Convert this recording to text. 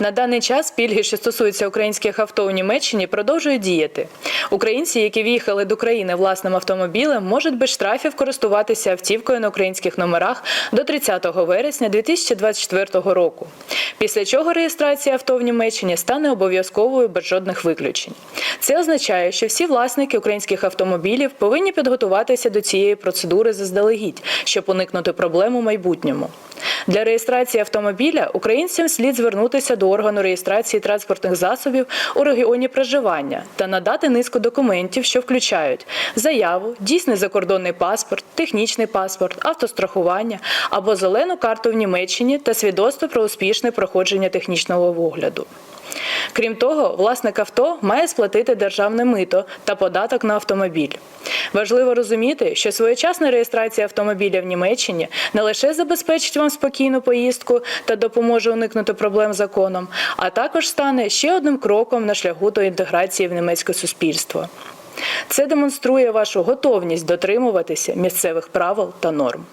На даний час пільги, що стосуються українських авто у Німеччині, продовжують діяти. Українці, які в'їхали до країни власним автомобілем, можуть без штрафів користуватися автівкою на українських номерах до 30 вересня 2024 року. Після чого реєстрація авто в Німеччині стане обов'язковою без жодних виключень. Це означає, що всі власники українських автомобілів повинні підготуватися до цієї процедури заздалегідь, щоб уникнути проблем у майбутньому. Для реєстрації автомобіля українцям слід звернутися до органу реєстрації транспортних засобів у регіоні проживання та надати низку документів, що включають заяву, дійсний закордонний паспорт, технічний паспорт, автострахування або зелену карту в Німеччині та свідоцтво про успішне проходження технічного огляду. Крім того, власник авто має сплатити державне мито та податок на автомобіль. Важливо розуміти, що своєчасна реєстрація автомобіля в Німеччині не лише забезпечить вам спокійну поїздку та допоможе уникнути проблем з законом, а також стане ще одним кроком на шляху до інтеграції в німецьке суспільство. Це демонструє вашу готовність дотримуватися місцевих правил та норм.